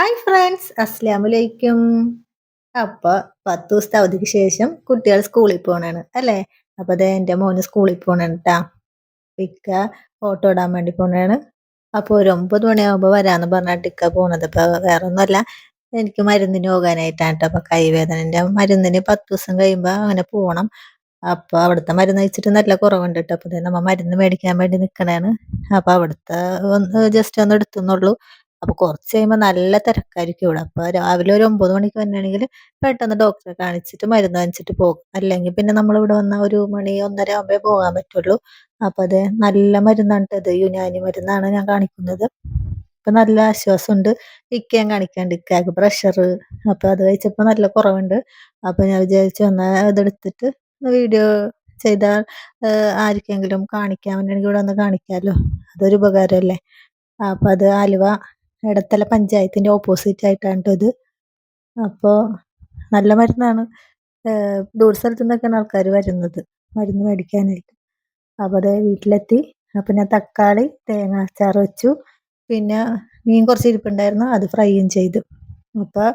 Hi friends അസ്സാം വലൈക്കും അപ്പോൾ പത്ത് ദിവസത്തെ അവധിക്ക് ശേഷം കുട്ടികൾ സ്കൂളിൽ പോകണാണ് അല്ലേ? അപ്പോൾ അതെ എന്റെ മോന് സ്കൂളിൽ പോകണാണ് കേട്ടാ ഇക്ക ഓട്ടോ ഇടാൻ വേണ്ടി പോണാണ്. അപ്പോൾ ഒരു ഒമ്പത് മണിയാകുമ്പോൾ വരാന്ന് പറഞ്ഞിട്ട് ഇക്ക പോണത്. അപ്പോൾ വേറെ ഒന്നുമല്ല എനിക്ക് മരുന്നിന് പോകാനായിട്ടാണ് കേട്ടോ അപ്പോൾ കൈവേദനന്റെ മരുന്നിന് പത്ത് ദിവസം കഴിയുമ്പോൾ അങ്ങനെ പോകണം അപ്പോൾ അവിടുത്തെ മരുന്ന് കഴിച്ചിട്ട് നല്ല കുറവുണ്ട് കേട്ടോ അപ്പോൾ നമ്മൾ മരുന്ന് മേടിക്കാൻ വേണ്ടി നിൽക്കണേണ് അപ്പോൾ അവിടുത്തെ ഒന്ന് ജസ്റ്റ് ഒന്ന് എടുത്തുന്നുള്ളൂ. അപ്പോൾ കുറച്ച് കഴിയുമ്പോൾ നല്ല തിരക്കായിരിക്കും ഇവിടെ. അപ്പോൾ രാവിലെ ഒരു ഒമ്പത് മണിക്ക് വന്നാണെങ്കിൽ പെട്ടെന്ന് ഡോക്ടറെ കാണിച്ചിട്ട് മരുന്ന് വാങ്ങിച്ചിട്ട് പോകും. അല്ലെങ്കിൽ പിന്നെ നമ്മൾ ഇവിടെ വന്ന ഒരു മണി ഒന്നര ആകുമ്പോഴേ പോകാൻ പറ്റുള്ളൂ. അപ്പോൾ അത് നല്ല മരുന്നാണ് ഇത്. യുനാനി മരുന്നാണ് ഞാൻ കാണിക്കുന്നത്. ഇപ്പം നല്ല ആശ്വാസമുണ്ട്. ഇക്കയും കാണിക്കാണ്ട്. ഇക്കയ്ക്ക് പ്രഷർ അപ്പോൾ അത് കഴിച്ചപ്പോൾ നല്ല കുറവുണ്ട്. അപ്പോൾ ഞാൻ വിചാരിച്ചു എന്നാൽ അതെടുത്തിട്ട് വീഡിയോ ചെയ്താൽ ആർക്കെങ്കിലും കാണിക്കാൻ വേണ്ടി ഇവിടെ ഒന്ന് കാണിക്കാമല്ലോ അതൊരു ഉപകാരമല്ലേ അപ്പോൾ അത് ആലുവ എടത്തല പഞ്ചായത്തിന്റെ ഓപ്പോസിറ്റ് ആയിട്ടാണ് ഇത്. അപ്പോൾ നല്ല മരുന്നാണ്. ദൂര സ്ഥലത്തു നിന്നൊക്കെയാണ് ആൾക്കാർ വരുന്നത്. മരുന്ന് മേടിക്കാനായിട്ട്. അപ്പോൾ അത് വീട്ടിലെത്തി. അപ്പം ഞാൻ തക്കാളി തേങ്ങ അച്ചാർ വെച്ചു. പിന്നെ മീൻ കുറച്ച് ഇരിപ്പുണ്ടായിരുന്നു. അത് ഫ്രൈയും ചെയ്തു. അപ്പോൾ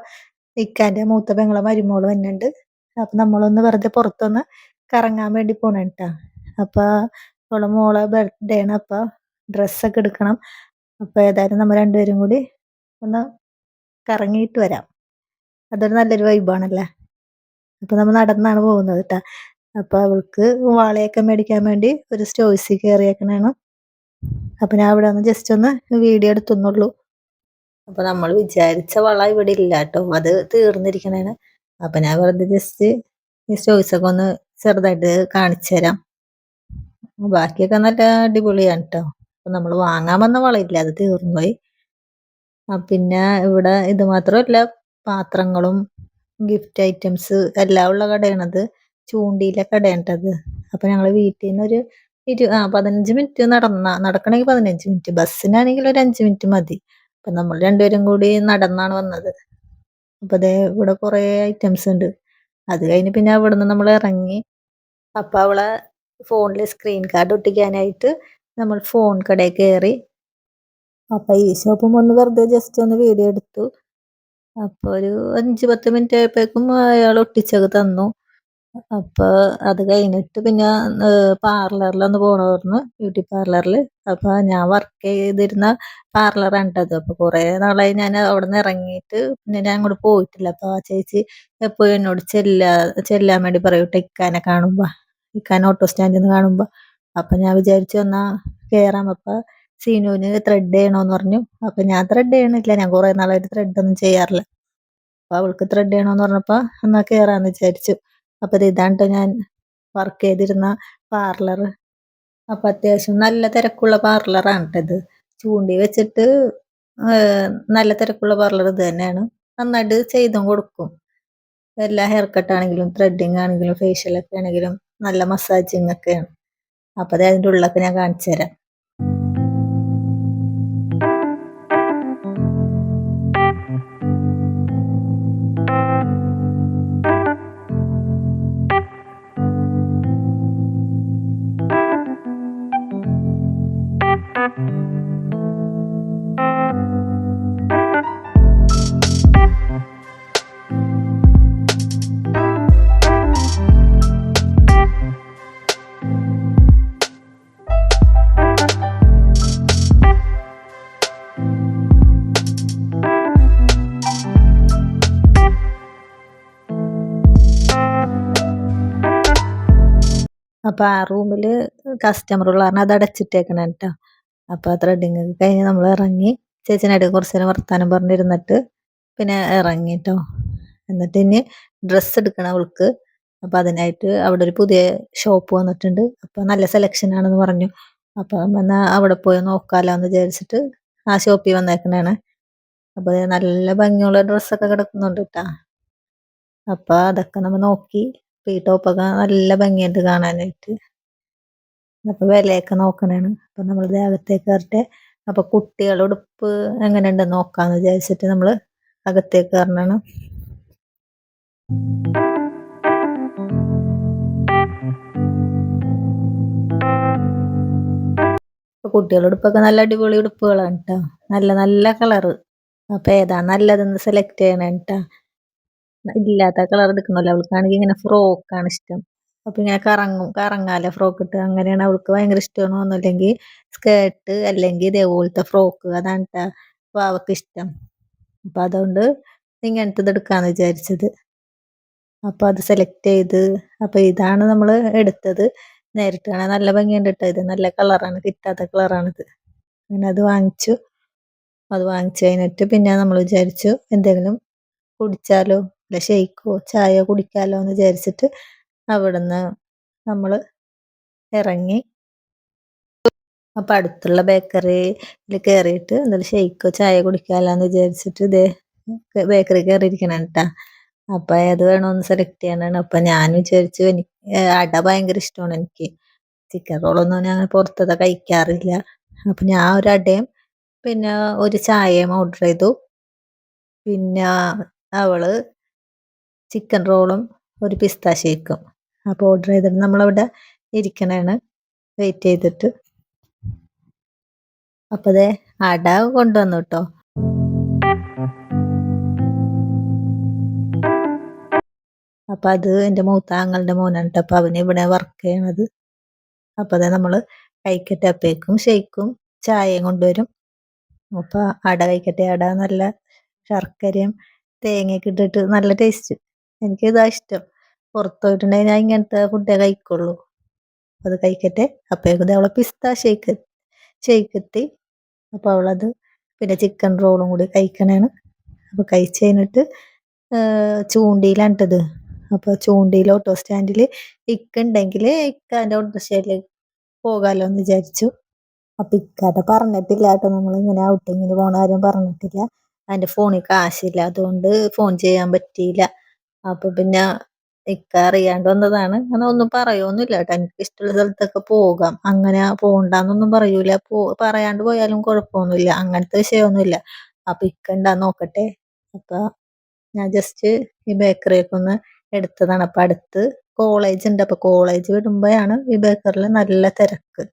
ഇക്കാന്റെ മൂത്ത പെങ്ങളെ മരുമോൾ വന്നിട്ടുണ്ട്. അപ്പം നമ്മളൊന്ന് വെറുതെ പുറത്തൊന്ന് കറങ്ങാൻ വേണ്ടി പോണേട്ടാ. അപ്പോൾ അവളെ മോളെ ബർത്ത്ഡേ ആണ്. അപ്പോൾ ഡ്രസ്സൊക്കെ എടുക്കണം. അപ്പോൾ ഏതായാലും നമ്മൾ രണ്ടുപേരും കൂടി ഒന്ന് കറങ്ങിയിട്ട് വരാം. അതൊരു നല്ലൊരു വൈബാണല്ലേ അപ്പോൾ നമ്മൾ നടന്നാണ് പോകുന്നത് കേട്ടോ അപ്പോൾ അവൾക്ക് വാളയൊക്കെ മേടിക്കാൻ വേണ്ടി ഒരു സ്റ്റോയ്സിൽ കയറിയേക്കണേണ്. അപ്പോൾ ഞാൻ അവിടെ ഒന്ന് ജസ്റ്റ് ഒന്ന് വീഡിയോ എടുത്തുന്നുള്ളൂ. അപ്പോൾ നമ്മൾ വിചാരിച്ച വള ഇവിടെ ഇല്ല കേട്ടോ അത് തീർന്നിരിക്കണേണ്. അപ്പോൾ ഞാൻ വെറുതെ ജസ്റ്റ് ഈ സ്റ്റോയ്സൊക്കെ ഒന്ന് ചെറുതായിട്ട് കാണിച്ചു തരാം. ബാക്കിയൊക്കെ നല്ല അടിപൊളിയാണ് കേട്ടോ അപ്പൊ നമ്മൾ വാങ്ങാൻ വന്ന വളയില്ല അത് തീർന്നുപോയി. പിന്നെ ഇവിടെ ഇത് മാത്രമല്ല പാത്രങ്ങളും ഗിഫ്റ്റ് ഐറ്റംസ് എല്ലാം ഉള്ള കടയാണത്. ചൂണ്ടിയിലെ കടയാണിട്ടത് അപ്പം ഞങ്ങൾ വീട്ടിൽ നിന്ന് ഒരു ഇരു ആ പതിനഞ്ച് മിനിറ്റ് നടന്ന നടക്കണമെങ്കിൽ പതിനഞ്ച് മിനിറ്റ് ബസ്സിനാണെങ്കിൽ ഒരു അഞ്ച് മിനിറ്റ് മതി. അപ്പം നമ്മൾ രണ്ടുപേരും കൂടി നടന്നാണ് വന്നത്. അപ്പം അതേ ഇവിടെ കുറേ ഐറ്റംസ് ഉണ്ട്. അത് കഴിഞ്ഞ് പിന്നെ അവിടെ നിന്ന് നമ്മൾ ഇറങ്ങി. അപ്പം അവളെ ഫോണിൽ സ്ക്രീൻ കാർഡ് ഒട്ടിക്കാനായിട്ട് നമ്മൾ ഫോൺ കടയിൽ കയറി അപ്പോൾ ഈ ഷോപ്പും ഒന്ന് വെറുതെ ജസ്റ്റ് ഒന്ന് വീഡിയോ എടുത്തു. അപ്പോൾ ഒരു അഞ്ച് പത്ത് മിനിറ്റ് ആയപ്പോഴേക്കും അയാൾ ഒട്ടിച്ചൊക്കെ തന്നു. അപ്പോൾ അത് കഴിഞ്ഞിട്ട് പിന്നെ പാർലറിലൊന്ന് പോകണമായിരുന്നു ബ്യൂട്ടി പാർലറിൽ അപ്പോൾ ഞാൻ വർക്ക് ചെയ്തിരുന്ന പാർലറാണ് കേട്ടത് അപ്പോൾ കുറേ നാളായി ഞാൻ അവിടെ നിന്ന് ഇറങ്ങിയിട്ട് പിന്നെ ഞാൻ അങ്ങോട്ട് പോയിട്ടില്ല. അപ്പോൾ ആ ചേച്ചി എപ്പോഴും എന്നോട് ചെല്ലാ ചെല്ലാൻ വേണ്ടി പറയും ഇക്കാനെ കാണുമ്പോൾ ഇക്കാൻ ഓട്ടോ സ്റ്റാൻഡിൽ നിന്ന് കാണുമ്പോൾ അപ്പം ഞാൻ വിചാരിച്ചു എന്നാൽ കയറാം അപ്പം സീനുവിന് ത്രെഡ് ചെയ്യണമെന്ന് പറഞ്ഞു. അപ്പം ഞാൻ ത്രെഡ് ചെയ്യണില്ല. ഞാൻ കുറേ നാളായിട്ട് ത്രെഡ് ഒന്നും ചെയ്യാറില്ല. അപ്പോൾ അവൾക്ക് ത്രെഡ് ചെയ്യണമെന്ന് പറഞ്ഞപ്പോൾ എന്നാൽ കയറാമെന്ന് വിചാരിച്ചു. അപ്പോൾ ഇതാണ് ഞാൻ വർക്ക് ചെയ്തിരുന്ന പാർലർ അപ്പം അത്യാവശ്യം നല്ല തിരക്കുള്ള പാർലറാണ് ഇത്. ചൂണ്ടി വെച്ചിട്ട് നല്ല തിരക്കുള്ള പാർലർ ഇത് തന്നെയാണ്. നന്നായിട്ട് ചെയ്തും കൊടുക്കും. എല്ലാ ഹെയർ കട്ട് ആണെങ്കിലും ത്രെഡിങ് ആണെങ്കിലും ഫേഷ്യലൊക്കെ ആണെങ്കിലും നല്ല മസാജിങ് ഒക്കെയാണ്. അപ്പോൾ അത് അതിന്റെ ഉള്ളൊക്കെ ഞാൻ കാണിച്ചു തരാം. അപ്പോൾ ആ കസ്റ്റമർ ഉള്ള കാരണം അത് അടച്ചിട്ടേക്കണം കേട്ടോ അപ്പോൾ ത്രെഡിങ് കഴിഞ്ഞ് നമ്മൾ ഇറങ്ങി. ചേച്ചനായിട്ട് കുറച്ച് നേരം വർത്താനം പറഞ്ഞിരുന്നിട്ട് പിന്നെ ഇറങ്ങി കേട്ടോ എന്നിട്ട് ഇനി ഡ്രസ്സ് എടുക്കണം അവൾക്ക്. അപ്പോൾ അതിനായിട്ട് അവിടെ ഒരു പുതിയ ഷോപ്പ് വന്നിട്ടുണ്ട്. അപ്പോൾ നല്ല സെലക്ഷൻ ആണെന്ന് പറഞ്ഞു. അപ്പോൾ എന്നാൽ അവിടെ പോയി നോക്കാലോ എന്ന് വിചാരിച്ചിട്ട് ആ ഷോപ്പിൽ വന്നേക്കണേ അപ്പോൾ നല്ല ഭംഗിയുള്ള ഡ്രസ്സൊക്കെ കിടക്കുന്നുണ്ട് കേട്ടോ അപ്പോൾ അതൊക്കെ നമ്മൾ നോക്കി ഈ ടോപ്പൊക്കെ നല്ല ഭംഗിയുണ്ട് കാണാനായിട്ട്. അപ്പോൾ വിലയൊക്കെ നോക്കണേണ്. അപ്പോൾ നമ്മൾ അകത്തേക്ക് കയറട്ടെ അപ്പോൾ കുട്ടികളുടെ ഉടുപ്പ് എങ്ങനെയുണ്ട് നോക്കാമെന്ന് വിചാരിച്ചിട്ട് നമ്മൾ അകത്തേക്ക് കയറണം കുട്ടികളുടെ ഉടുപ്പൊക്കെ നല്ല അടിപൊളി ഉടുപ്പുകളാണ് കേട്ടോ നല്ല നല്ല കളറ്. അപ്പൊ ഏതാ നല്ലതെന്ന് സെലക്ട് ചെയ്യണം കേട്ടാ ഇല്ലാത്ത കളർ എടുക്കണമല്ലോ അവൾക്കാണെങ്കിൽ ഇങ്ങനെ ഫ്രോക്കാണ് ഇഷ്ടം. അപ്പൊ ഇങ്ങനെ കറങ്ങും കറങ്ങാലെ ഫ്രോക്ക് ഇട്ട്. അങ്ങനെയാണ് അവൾക്ക് ഭയങ്കര ഇഷ്ടമാണ് ഒന്നുമില്ലെങ്കിൽ സ്കേർട്ട് അല്ലെങ്കിൽ ഇതേപോലത്തെ ഫ്രോക്ക് അതാണ് കേട്ടാ അവൾക്ക് ഇഷ്ടം. അപ്പൊ അതുകൊണ്ട് ഇങ്ങനത്തെ ഇത് എടുക്കാന്ന് വിചാരിച്ചത്. അപ്പൊ അത് സെലക്ട് ചെയ്ത് അപ്പൊ ഇതാണ് നമ്മൾ എടുത്തത്. നേരിട്ട് കാണാൻ നല്ല ഭംഗിയുണ്ട് കേട്ടോ ഇത്. നല്ല കളറാണ് കിട്ടാത്ത കളറാണിത് അങ്ങനെ അത് വാങ്ങിച്ചു. അത് വാങ്ങിച്ചു കഴിഞ്ഞിട്ട് പിന്നെ നമ്മൾ വിചാരിച്ചു എന്തെങ്കിലും കുടിച്ചാലോ അല്ല ഷെയ്ക്കോ ചായയോ കുടിക്കാലോ എന്ന് വിചാരിച്ചിട്ട് അവിടുന്ന് നമ്മൾ ഇറങ്ങി അപ്പം അടുത്തുള്ള ബേക്കറിയിൽ കയറിയിട്ട് എന്തെങ്കിലും ഷെയ്ക്കോ ചായ കുടിക്കാലോ എന്ന് വിചാരിച്ചിട്ട് ഇതേ ബേക്കറി കയറിയിരിക്കണം കേട്ടാ അപ്പം ഏത് വേണമെന്ന് സെലക്ട് ചെയ്യാനാണ്. അപ്പം ഞാൻ വിചാരിച്ചു എനിക്ക് അട ഭയങ്കര ഇഷ്ടമാണ് എനിക്ക്. ചിക്കൻ റോളൊന്നും ഞാൻ പുറത്തത് കഴിക്കാറില്ല. അപ്പം ഞാൻ ഒരു അടയും പിന്നെ ഒരു ചായയും ഓർഡർ ചെയ്തു. പിന്നെ അവൾ ചിക്കൻ റോളും ഒരു പിസ്ത ഷേക്കും അപ്പോൾ ഓർഡർ ചെയ്തിട്ട് നമ്മളവിടെ ഇരിക്കണേണ്. വെയിറ്റ് ചെയ്തിട്ട്. അപ്പോൾ അതെ അട കൊണ്ടുവന്നു കേട്ടോ അപ്പം അത് എന്റെ മൂത്ത ആങ്ങളുടെ മോനാണ് അപ്പോൾ അവന് ഇവിടെ വർക്ക് ചെയ്യണത്. അപ്പോൾ അതെ നമ്മൾ കഴിക്കട്ടെ അപ്പേക്കും ഷെയ്ക്കും ചായയും കൊണ്ടുവരും. അപ്പോൾ അട കഴിക്കട്ടെ അട നല്ല ശർക്കരയും തേങ്ങയൊക്കെ ഇട്ടിട്ട് നല്ല ടേസ്റ്റ് എനിക്ക് ഇതാ ഇഷ്ടം. പുറത്ത് പോയിട്ടുണ്ടെങ്കിൽ ഞാൻ ഇങ്ങനത്തെ ഫുഡേ കഴിക്കുള്ളൂ. അത് കഴിക്കട്ടെ. അപ്പോഴേക്കും അവളെ പിസ്ത ഷേക്ക് ഷേക്ക് എത്തി അപ്പോൾ അവളത് പിന്നെ ചിക്കൻ റോളും കൂടി കഴിക്കണേണ്. അപ്പോൾ കഴിച്ച് കഴിഞ്ഞിട്ട് ചൂണ്ടിയിലാണിട്ടത്. അപ്പോൾ ചൂണ്ടിയിൽ ഓട്ടോ സ്റ്റാൻഡിൽ ഇക്ക ഉണ്ടെങ്കിൽ ഓട്ടോ സ്റ്റാൻഡിലേക്ക് പോകാമല്ലോ എന്ന് വിചാരിച്ചു. അപ്പം ഇക്കാട്ട പറഞ്ഞിട്ടില്ല കേട്ടോ. നമ്മളിങ്ങനെ ഔട്ടിങ്ങിന് പോണ കാര്യം പറഞ്ഞിട്ടില്ല. അതിന്റെ ഫോണിൽ കാശില്ല. അതുകൊണ്ട് ഫോൺ ചെയ്യാൻ പറ്റിയില്ല. അപ്പോൾ പിന്നെ ഇക്ക അറിയാണ്ട് വന്നതാണ്. അങ്ങനെ ഒന്നും പറയൊന്നുമില്ല കേട്ടോ. എനിക്ക് ഇഷ്ടമുള്ള സ്ഥലത്തൊക്കെ പോകാം. അങ്ങനെ പോകണ്ടെന്നൊന്നും പറയൂല. പോ പറയാണ്ട് പോയാലും കുഴപ്പമൊന്നുമില്ല. അങ്ങനത്തെ വിഷയമൊന്നുമില്ല. അപ്പൊ ഇക്ക ഉണ്ടാ നോക്കട്ടെ. അപ്പൊ ഞാൻ ജസ്റ്റ് ഈ ബേക്കറിയൊക്കെ ഒന്ന് എടുത്തതാണ്. അപ്പൊ അടുത്ത് കോളേജ് ഉണ്ട് അപ്പൊ കോളേജ് വിടുമ്പോഴാണ് ഈ ബേക്കറിൽ നല്ല തിരക്ക്.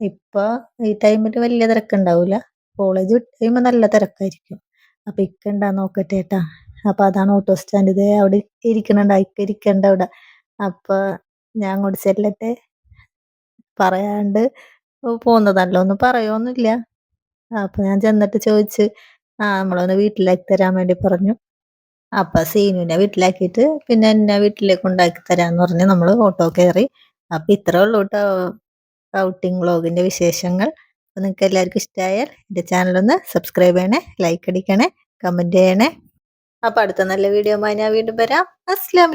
ഇപ്പൊ ഈ ടൈമിൽ വലിയ തിരക്കുണ്ടാവില്ല കോളേജ് വിട്ട് കഴിയുമ്പോൾ നല്ല തിരക്കായിരിക്കും. അപ്പൊ ഇക്ക ഉണ്ടാ നോക്കട്ടെ ഏട്ടാ അപ്പം അതാണ് ഓട്ടോ സ്റ്റാൻഡ് ഇതേ അവിടെ ഇരിക്കണുണ്ട് ഇരിക്കണ്ട അവിടെ. അപ്പൊ ഞാൻ അങ്ങോട്ട് ചെല്ലട്ടെ. പറയാണ്ട് പോകുന്നതല്ലോ ഒന്നും പറയൊന്നുമില്ല. അപ്പം ഞാൻ ചെന്നിട്ട് ചോദിച്ച് ആ നമ്മളൊന്ന് വീട്ടിലാക്കി തരാൻ വേണ്ടി പറഞ്ഞു. അപ്പം സീനുവിനെ വീട്ടിലാക്കിയിട്ട് പിന്നെ എന്നെ വീട്ടിലേക്ക് ഉണ്ടാക്കി തരാന്ന് പറഞ്ഞ് നമ്മൾ ഓട്ടോ കയറി. അപ്പം ഇത്രേ ഉള്ളൂ കേട്ടോ ഔട്ടിംഗ് വ്ളോഗിന്റെ വിശേഷങ്ങൾ. നിങ്ങൾക്ക് എല്ലാവർക്കും ഇഷ്ടമായാൽ എന്റെ ചാനലൊന്ന് സബ്സ്ക്രൈബ് ചെയ്യണേ ലൈക്ക് അടിക്കണേ കമന്റ് ചെയ്യണേ. അപ്പോൾ അടുത്ത നല്ല വീഡിയോ ഞാൻ വീണ്ടും വരാം. അസ്സാം